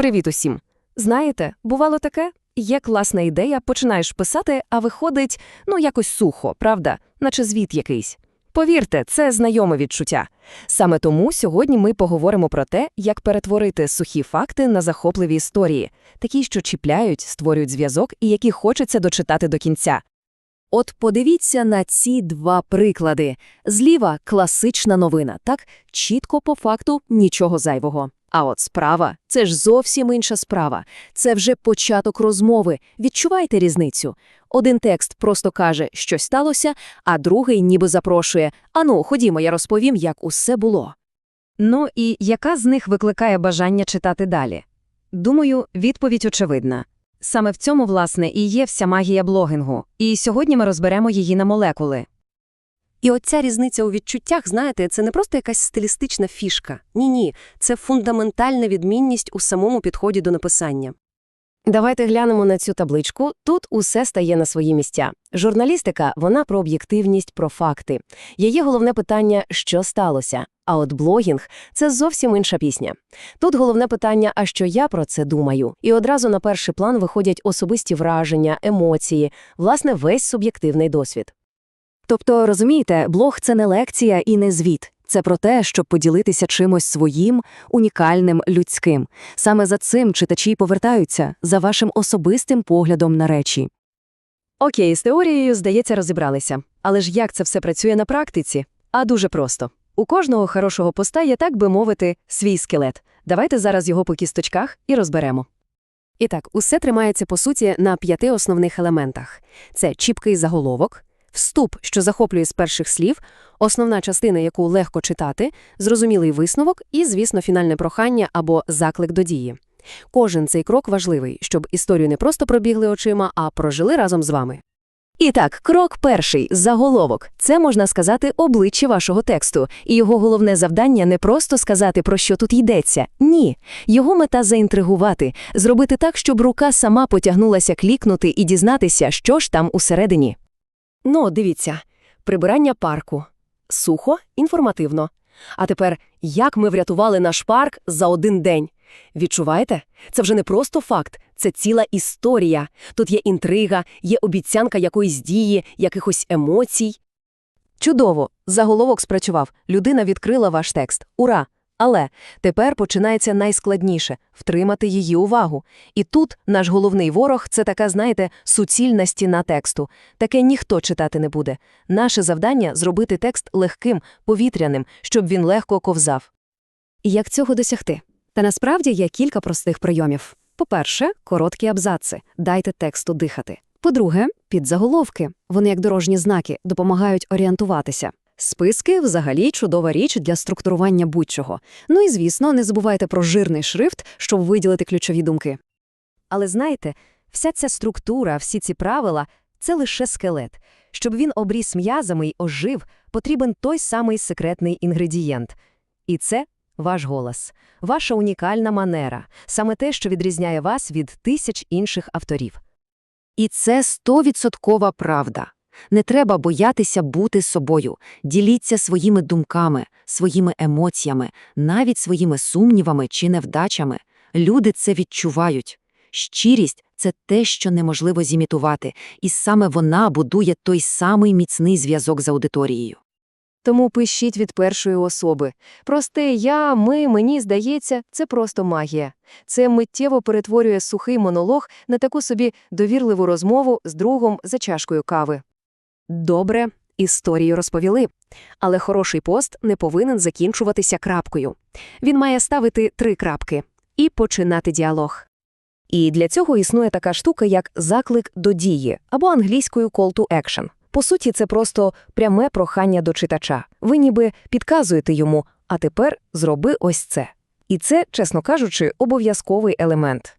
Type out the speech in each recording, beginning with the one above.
Привіт усім! Знаєте, бувало таке? Є класна ідея, починаєш писати, а виходить, ну, якось сухо, правда, наче звіт якийсь. Повірте, це знайоме відчуття. Саме тому сьогодні ми поговоримо про те, як перетворити сухі факти на захопливі історії, такі, що чіпляють, створюють зв'язок і які хочеться дочитати до кінця. От подивіться на ці два приклади. Зліва класична новина, так? Чітко по факту нічого зайвого. А от справа – це ж зовсім інша справа. Це вже початок розмови. Відчуваєте різницю? Один текст просто каже, що сталося, а другий ніби запрошує «Ану, ходімо, я розповім, як усе було». Ну і яка з них викликає бажання читати далі? Думаю, відповідь очевидна. Саме в цьому, власне, і є вся магія блогінгу. І сьогодні ми розберемо її на молекули. І оця різниця у відчуттях, знаєте, це не просто якась стилістична фішка. Ні-ні, це фундаментальна відмінність у самому підході до написання. Давайте глянемо на цю табличку. Тут усе стає на свої місця. Журналістика, вона про об'єктивність, про факти. Її головне питання – що сталося? А от блогінг – це зовсім інша пісня. Тут головне питання – а що я про це думаю? І одразу на перший план виходять особисті враження, емоції, власне, весь суб'єктивний досвід. Тобто, розумієте, блог – це не лекція і не звіт. Це про те, щоб поділитися чимось своїм, унікальним, людським. Саме за цим читачі повертаються, за вашим особистим поглядом на речі. Окей, з теорією, здається, розібралися. Але ж як це все працює на практиці? А дуже просто. У кожного хорошого поста є, так би мовити, свій скелет. Давайте зараз його по кісточках і розберемо. І так, усе тримається, по суті, на п'яти основних елементах. Це чіпкий заголовок, вступ, що захоплює з перших слів, основна частина, яку легко читати, зрозумілий висновок і, звісно, фінальне прохання або заклик до дії. Кожен цей крок важливий, щоб історію не просто пробігли очима, а прожили разом з вами. І так, крок перший – заголовок. Це, можна сказати, обличчя вашого тексту. І його головне завдання не просто сказати, про що тут йдеться. Ні. Його мета – заінтригувати, зробити так, щоб рука сама потягнулася клікнути і дізнатися, що ж там усередині. Ну, дивіться, прибирання парку. Сухо, інформативно. А тепер, як ми врятували наш парк за один день? Відчуваєте? Це вже не просто факт, це ціла історія. Тут є інтрига, є обіцянка якоїсь дії, якихось емоцій. Чудово! Заголовок спрацював. Людина відкрила ваш текст. Ура! Але тепер починається найскладніше – втримати її увагу. І тут наш головний ворог – це така, знаєте, суцільна стіна тексту. Таке ніхто читати не буде. Наше завдання – зробити текст легким, повітряним, щоб він легко ковзав. І як цього досягти? Та насправді є кілька простих прийомів. По-перше, короткі абзаци. Дайте тексту дихати. По-друге, підзаголовки. Вони, як дорожні знаки, допомагають орієнтуватися. Списки – взагалі чудова річ для структурування будь-чого. Ну і, звісно, не забувайте про жирний шрифт, щоб виділити ключові думки. Але знаєте, вся ця структура, всі ці правила – це лише скелет. Щоб він обріс м'язами й ожив, потрібен той самий секретний інгредієнт. І це ваш голос, ваша унікальна манера, саме те, що відрізняє вас від тисяч інших авторів. І це стовідсоткова правда. Не треба боятися бути собою. Діліться своїми думками, своїми емоціями, навіть своїми сумнівами чи невдачами. Люди це відчувають. Щирість це те, що неможливо зімітувати, і саме вона будує той самий міцний зв'язок з аудиторією. Тому пишіть від першої особи. Просте я, ми, мені здається, це просто магія. Це миттєво перетворює сухий монолог на таку собі довірливу розмову з другом за чашкою кави. Добре, історію розповіли. Але хороший пост не повинен закінчуватися крапкою. Він має ставити три крапки і починати діалог. І для цього існує така штука, як заклик до дії або англійською call to action. По суті, це просто пряме прохання до читача. Ви ніби підказуєте йому, а тепер зроби ось це. І це, чесно кажучи, обов'язковий елемент.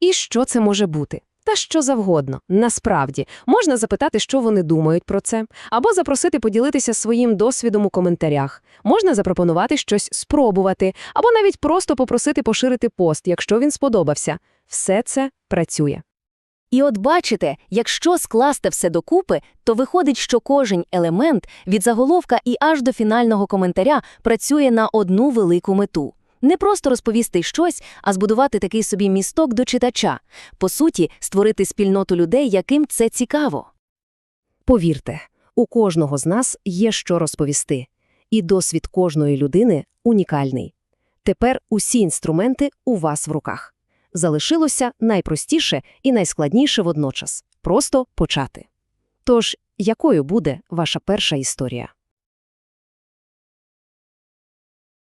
І що це може бути? Та що завгодно. Насправді, можна запитати, що вони думають про це, або запросити поділитися своїм досвідом у коментарях. Можна запропонувати щось спробувати, або навіть просто попросити поширити пост, якщо він сподобався. Все це працює. І от бачите, якщо скласти все докупи, то виходить, що кожен елемент від заголовка і аж до фінального коментаря працює на одну велику мету. Не просто розповісти щось, а збудувати такий собі місток до читача. По суті, створити спільноту людей, яким це цікаво. Повірте, у кожного з нас є що розповісти, і досвід кожної людини унікальний. Тепер усі інструменти у вас в руках. Залишилося найпростіше і найскладніше водночас – просто почати. Тож, якою буде ваша перша історія?